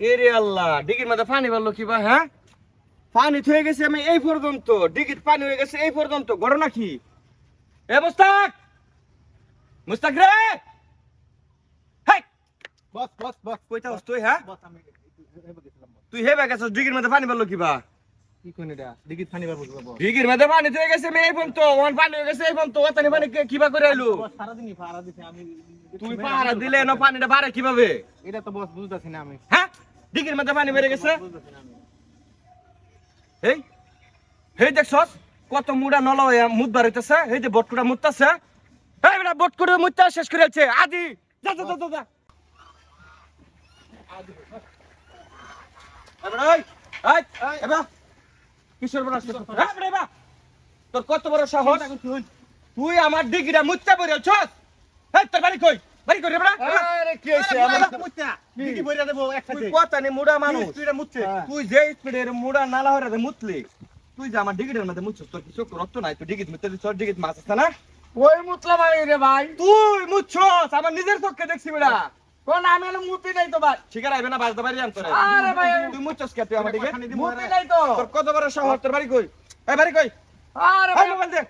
এরে আল্লাহ ডিগির মধ্যে পানি বাড়লো কি বা হ্যাঁ? পানি থয়ে গেছে আমি এই পর্যন্ত ডিগির পানি হয়ে গেছে এই পর্যন্ত ঘটনা কি এ মুস্তাক! মুস্তাক রে! বস বস বস কইতা হস তুই হ্যাঁ? তুই হেবে গেছিস ডিগির মধ্যে পানি বাড়লো কি বা? ডিগির মধ্যে পানি থয়ে গেছে আমি এই পর্যন্ত ওয়ান পানি হয়ে গেছে এই পর্যন্ত ওতানি পানি কিবা করে আইলো? তুই পাহারা দিলে না পানিটা বাড়ে কীভাবে? এটা তো বস বুঝতাছি না আমি। হ্যাঁ? ডিগির মধ্যে পানি বেড়ে গেছে। এই হেই দেখছস? কত মুড়া নল হয়ে মুদ বাড়িতেছে এই যে বটকুটা মুততেছে এই বেটা বটকুড়া মুততে শেষ করে আছে আদি যা যা যা যা, যা। এই বেটা, এই, এই, এই বেটা, কিসের বড় আসছে? এই বেটা, এই তোর কত বড় সাহস? তুই আমার ডিগিটা মুততে পড়েছস এই তোর বাড়ি কই? আরে কি হইছে আমার বইরা দেবো? তুই কথা নি মুড়া মানুষ। তুই এটা মুচ্ছে হ্যাঁ। তুই যে স্পিডের মুড়া নালা হরে মুতলি তুই যে আমার ডিগিটের মধ্যে মুছছ তোর কিছু রক্ত নাই? তুই ডিগিট মুতে দিছ ডিগিট মাছ আছে না? ওই মুতলাম আমি রে ভাই। তুই মুছছস আমার নিজের চোখে দেখছি বেড়া। কোন আমি হলো মুতি নাই তো ভাই। আইবে না বাজতে পারি আন তোরে আরে ভাই। তুই কে? তুই আমার ডিগে মুতি নাই তো। তোর কত বড় শহর? তোর বাড়ি কই? এই বাড়ি কই? আরে ভাই। মোবাইল দে।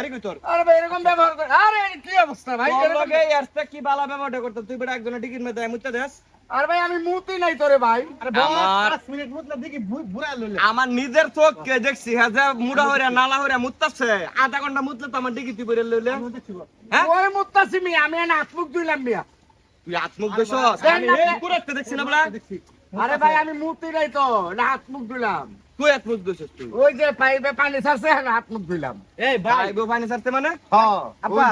বাড়ি কই তোর আরে ভাই এরকম ব্যবহার করে আরে কি অবস্থা ভাই? তোর লগে এরতে কি বালা ব্যবহারটা করতে? তুই বেটা একজনের ডিগির মধ্যে মুতে দেস আরে ভাই আমি মুতি নাই তোরে ভাই। আরে আমার- 5 মিনিট মুতলা ডিগি বুড়া লইলে। আমার নিজের চোখকে দেখছি হ্যাঁ মুড়া হইরা নালা হইরা মুততাছে। আধা ঘণ্টা মুতলে তো আমার ডিগি তুই বেরে লইলে হ্যাঁ? মুত্তাছি মি আমি এনে আত্মুক দিলাম মিয়া তুই আত্মুখ দোষ আমি না, দেখছি না আরে ভাই আমি মুতি নাই তো না আত্মুক দিলাম তুই আত্মুখ দোষ তুই? ওই যে পাইবে পানি ছাড়ছে না আত্মুক দিলাম এই ভাই ভাই পানি ছাড়তে মানে? হ্যাঁ আপা।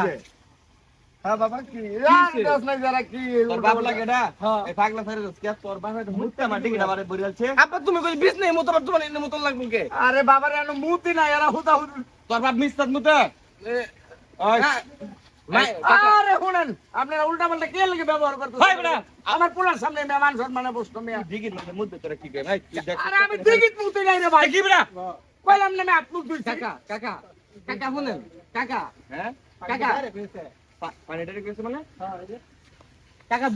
হ্যাঁ বাবা কি? আর কিসে? দোষ নাই যারা কি তোর বাপ লাগে না? হ্যাঁ। এই পাগলা ফেরে দোষ কে তোর বাপ হয়তো মুততে আমার ডিগিটা বারে বরিয়ালছে আপা তুমি কই বিষ নেই মতো তোমার এনে মতন লাগবে কে? আরে বাবার এনে মুতি নাই এরা হুদা হুদা তোর বাপ মিস্তাত মুতে? হ্যাঁ। আরে শুনেন আপনারা উল্টা পাল্টা কে লাগে ব্যবহার করতেছেন? হয় বেটা। আমার পোলার সামনে মেহমান সম্মানে বসতো মিয়া। ডিগির মধ্যে মুতে তোরা কি কই ভাই? তুই আরে আমি মুতি নাই রে ভাই। কি কইলাম না আমি আত্মুক দুই কাকা কাকা কাকা শুনেন কাকা। হ্যাঁ? কাকা। মানে?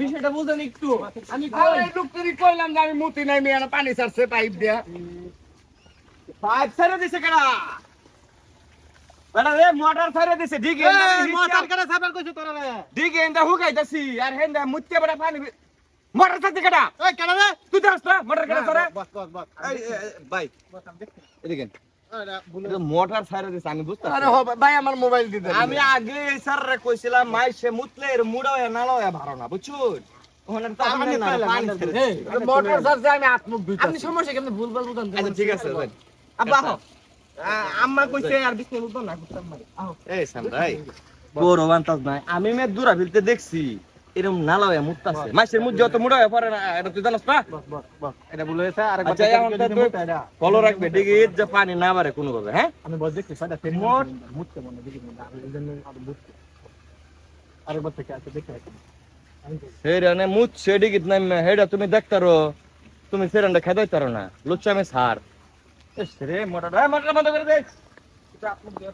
বিষয়টা বুঝেন একটু। আমি কই? কইলাম যে আমি মুতি নাই মিয়া পানি ছাড়ছে পাইপ দিয়া। পাইপ ছেড়ে দিছে কেডা? বেটা রে মোটর ছেড়ে দিছে ডিগি এই মোটার সাবার কইছো তোরা রে ডিগি এন্ডা হুকাইতাছি আর হেন্ডা মুতে বেটা পানি মোটর ছাড়তে কেডা এই কাটা রে তুই দেখ না মোটর কেডা সরে বস বস বস। এই ভাই বস আমি দেখছি এদিকে মোটর ছেড়ে দিছে আমি বুঝতে আরে ভাই আমার মোবাইল দিতে আমি আগে স্যার রে কইছিলাম মাই সে মুতলে এর মুড়া হয়ে নালা হয়ে ভালো না বুঝছুন। মোটর ছাড়ছে আমি আত্মুক আপনি সমস্যা কেমন ভুল ভালো বুঝেন ঠিক আছে ভাই আব্বা আম্মা কইছে আর বিষ্ণু বুঝতো না বুঝতাম না এই সামরাই বড় বান্তাস নাই। আমি মে দূরা ফিলতে দেখছি। এরকম নালা হয়ে মুততাছে। মাছের মুখ যত মুড়া হয়ে পড়ে না এটা তুই জানাস না? বস বস বস এটা ভুলে গেছে আরে আচ্ছা তুই ফলো রাখবে ডিগি যে পানি না বাড়ে কোনো ভাবে হ্যাঁ? আমি বস দেখছি সাদা ফের মোট- মুততে মনে না? আর মুততে। আরেকবার থেকে আছে দেখে মুত নাই হেডা তুমি দেখতারো। তুমি ফেরানটা খেদাই তারো না। লুচ্চা আমি সার। এস রে মোটা মোটা বন্ধ করে দে এটা আপনি দিয়ে